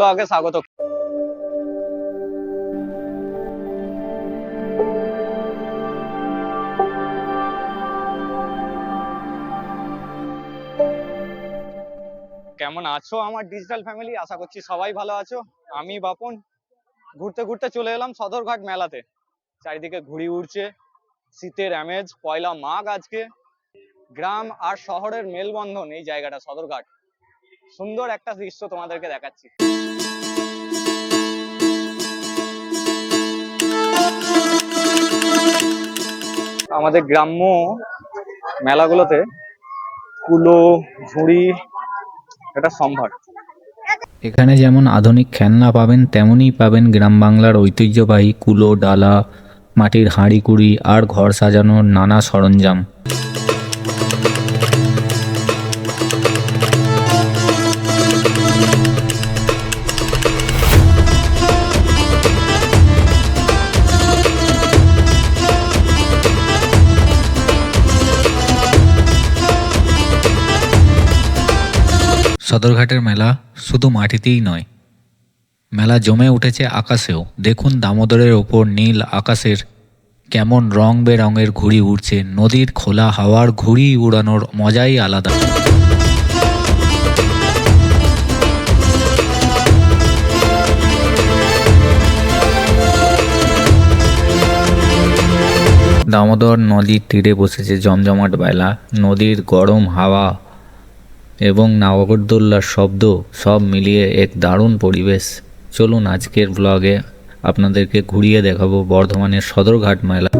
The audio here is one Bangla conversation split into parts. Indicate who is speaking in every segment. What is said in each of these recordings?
Speaker 1: ব্লগে স্বাগত। কেমন আছো আমার ডিজিটাল ফ্যামিলি আশা করছি সবাই ভালো আছো। আমি বাপন। ঘুরতে ঘুরতে চলে এলাম সদরঘাট মেলাতে। চারিদিকে ঘুড়ি উড়ছে, শীতের আমেজ, পয়লা মাঘ আজকে। গ্রাম আর শহরের মেলবন্ধন এই জায়গাটা, সদরঘাট। সুন্দর একটা দৃশ্য তোমাদেরকে দেখাচ্ছি। আমাদের গ্রাম্য মেলাগুলোতে কুলো, ঝুড়ি, এটা সম্ভার।
Speaker 2: এখানে যেমন আধুনিক খেলনা পাবেন, তেমনই পাবেন গ্রাম বাংলার ঐতিহ্যবাহী কুলো, ডালা, মাটির হাঁড়ি কুড়ি আর ঘর সাজানোর নানা সরঞ্জাম। সদরঘাটের মেলা শুধু মাটিতেই নয়। মেলা জমে উঠেছে আকাশেও। দেখুন দামোদরের ওপর নীল আকাশের কেমন রং বেরঙের ঘুড়ি উড়ছে। নদীর খোলা হাওয়ার ঘুড়ি উড়ানোর মজাই আলাদা। দামোদর নদীর তীরে বসেছে জমজমাট বেলা। নদীর গরম হাওয়া এবং নাগরদোল্লার শব্দ সব মিলিয়ে এক দারুণ পরিবেশ। চলুন আজকের ব্লগে আপনাদেরকে ঘুরিয়ে দেখাবো বর্ধমানের সদরঘাট মেলা।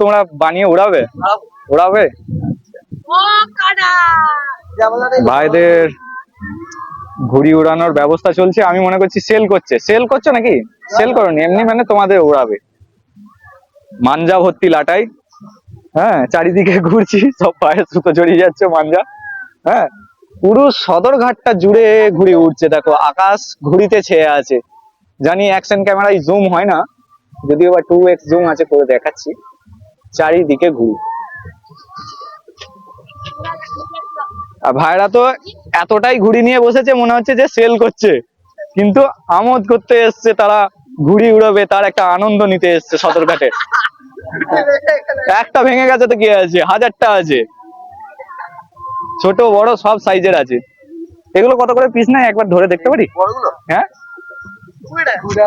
Speaker 1: তোমরা বানিয়ে উড়াবে? উড়াবে? ভাইদের ঘুড়ি উড়ানোর ব্যবস্থা চলছে আমি মনে করছি সেল করছে। সেল করছ নাকি? সেল করনি এমনি মানে তোমাদের উড়াবে। মাঞ্জা ভর্তি লাটাই। হ্যাঁ চারিদিকে ঘুরছি সব পায়ে সুতো জড়িয়ে যাচ্ছে মাঞ্জা। হ্যাঁ পুরো সদরঘাটটা জুড়ে ঘুড়ি উঠছে দেখো আকাশ ঘুড়িতে ছেয়ে আছে। জানি অ্যাকশন ক্যামেরায় জুম হয় না যদিও বা টু এক্স জুম আছে করে দেখাচ্ছি। চারিদিকে ঘুড়ি। আর ভাইরা তো এতটাই ঘুড়ি নিয়ে বসেছে মনে হচ্ছে যে সেল করছে। কিন্তু আমোদ করতে এসছে তারা ঘুড়ি উড়াবে তার একটা আনন্দ নিতে এসছে সদরঘাটে একটা ভেঙে গেছে তো কি আছে? হাজারটা আছে। ছোট বড় সব সাইজের আছে। এগুলো কত করে পিস নাই একবার ধরে দেখতে পারি? হ্যাঁ?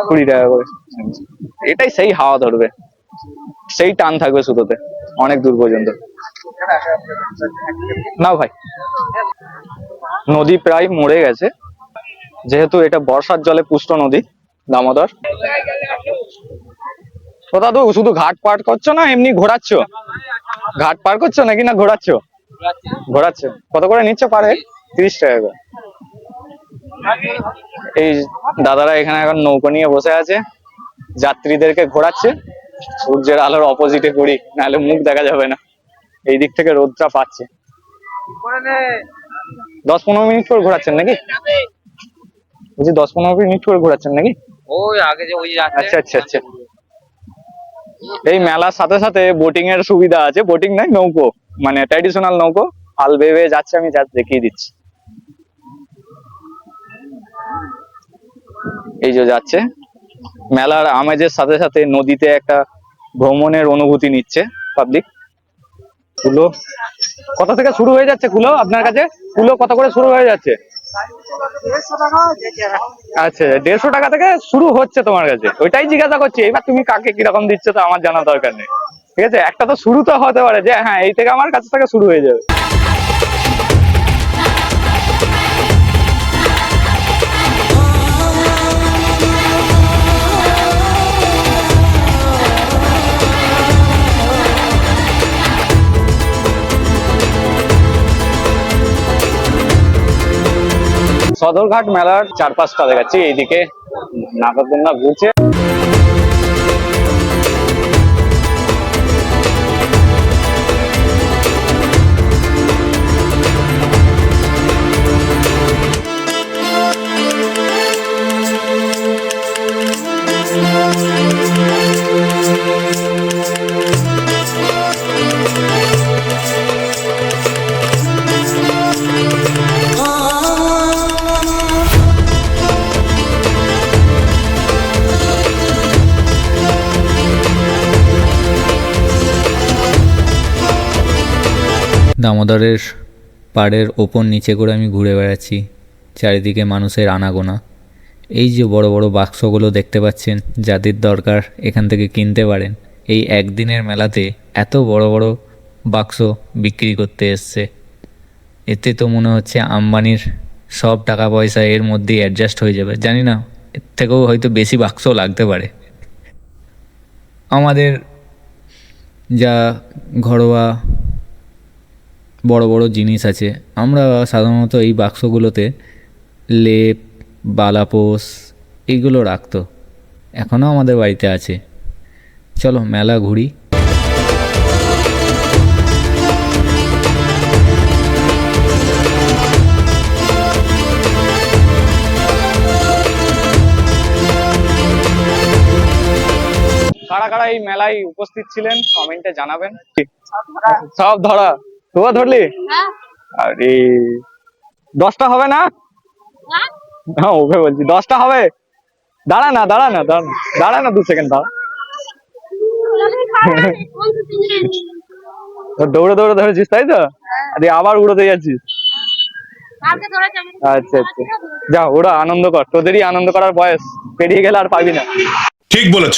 Speaker 1: কুড়ি টাকা করে। এটাই সেই হাওয়া ধরবে। সেই টান থাকবে সুতোতে অনেক দূর পর্যন্ত। নাও ভাই। নদী প্রায় মরে গেছে। যেহেতু এটা বর্ষার জলে পুষ্ট নদী, দামোদর। তো শুধু ঘাট পার করছ না, এমনি ঘোরাচ্ছ? ঘাট পার করছ নাকি না ঘোরাচ্ছ? ঘোরাচ্ছ। কত করে নিচ্ছ পারে তিরিশ টাকা করে। এই দাদারা এখানে এখন নৌকো নিয়ে বসে আছে। যাত্রীদেরকে ঘোরাচ্ছে। সূর্যের আলোর অপোজিটে করি নাহলে মুখ দেখা যাবে না। এই দিক থেকে রোদটা পাচ্ছে। দশ পনেরো মিনিট করে ঘোরাচ্ছেন নাকি? বলছি দশ পনেরো মিনিট করে ঘোরাচ্ছেন নাকি?
Speaker 3: ওই আগে যে ওই
Speaker 1: আচ্ছা আচ্ছা আচ্ছা। এই মেলার সাথে সাথে বোটিং এর সুবিধা আছে। বোটিং নাই নৌকো। মানে ট্র্যাডিশনাল নৌকো। হাল বেয়ে যাচ্ছে আমি যা দেখিয়ে দিচ্ছি। এই যে যাচ্ছে। মেলার আমেজের সাথে সাথে নদীতে একটা ভ্রমণের অনুভূতি নিচ্ছে পাবলিক কুলো। কত থেকে শুরু হয়ে যাচ্ছে কুলো আপনার কাছে? কুলো কত করে শুরু হয়ে যাচ্ছে? আচ্ছা দেড়শো টাকা থেকে শুরু হচ্ছে তোমার কাছে। ওইটাই জিজ্ঞাসা করছি, এবার তুমি কাকে কীরকম দিচ্ছ তো আমার জানা দরকার নেই। ঠিক আছে? একটা তো শুরু তো হতে পারে যে হ্যাঁ এই থেকে আমার কাছে থেকে শুরু হয়ে যাবে। সদরঘাট মেলার চারপাশটা দেখাচ্ছি এইদিকে নাগরদোলনা ঘুরছে।
Speaker 2: দামোদরের পাড়ের ওপর নিচে করে আমি ঘুরে বেড়াচ্ছি, চারিদিকে মানুষের আনাগোনা। এই যে বড় বড় বাক্সগুলো দেখতে পাচ্ছেন, যাদের দরকার এখান থেকে কিনতে পারেন, এই একদিনের মেলাতে এত বড় বড় বাক্স বিক্রি করতে এসছে। এতে তো মনে হচ্ছে আম্বানির সব টাকা পয়সা এর মধ্যেই অ্যাডজাস্ট হয়ে যাবে। জানি না, এর থেকেও হয়তো বেশি বাক্স লাগতে পারে। আমাদের যা ঘরোয়া বড় বড় জিনিস আছে। আমরা সাধারণত এই বাক্সগুলোতে লেপ, বালাপোস এইগুলো রাখতো। এখনও আমাদের বাড়িতে আছে। চলো মেলা ঘুরি।
Speaker 1: কারা কারা এই মেলায় উপস্থিত ছিলেন কমেন্টে জানাবেন। সব ধরা। তোরা ধরলি?
Speaker 3: হ্যাঁ।
Speaker 1: আরে দশটা হবে না?
Speaker 3: হ্যাঁ
Speaker 1: হ্যাঁ ওকে বলছি দশটা হবে? দাঁড়া না দাঁড়া না দাঁড়া না দাঁড়া না দু সেকেন্ড দাঁড়া। তো দৌড়ে দৌড়ে ধরেছিস তাই তো? দিয়ে আবার উড়োতে যাচ্ছিস? আচ্ছা আচ্ছা। যা ওরা আনন্দ কর তোদেরই আনন্দ করার বয়স পেরিয়ে গেলে আর পাবি না।
Speaker 4: ঠিক বলেছ।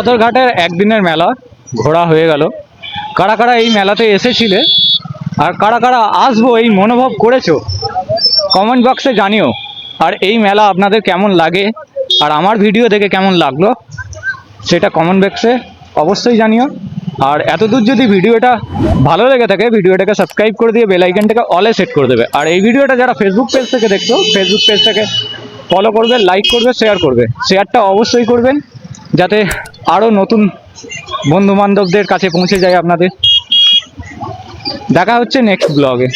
Speaker 1: সদরঘাটের একদিনের মেলা ঘোরা হয়ে গেল। কারা কারা এই মেলাতে এসেছিলে আর কারা কারা আসব এই মনোভাব করেছ কমেন্ট বক্সে জানিও। আর এই মেলা আপনাদের কেমন লাগে আর আমার ভিডিও দেখে কেমন লাগল, সেটা কমেন্ট বক্সে অবশ্যই জানিও। আর এতদূর যদি ভিডিওটা ভালো লেগে থাকে, ভিডিওটাকে সাবস্ক্রাইব করে দিয়ে বেল আইকনটাকে অলে সেট করে দেবে। আর এই ভিডিওটা যারা ফেসবুক পেজ থেকে দেখছ ফেসবুক পেজটাকে ফলো করবে লাইক করবে শেয়ার করবে। শেয়ারটা অবশ্যই করবেন, যাতে আরও নতুন বন্ধু বান্ধবদের কাছে পৌঁছে যায় আপনাদের। দেখা হচ্ছে নেক্সট ব্লগে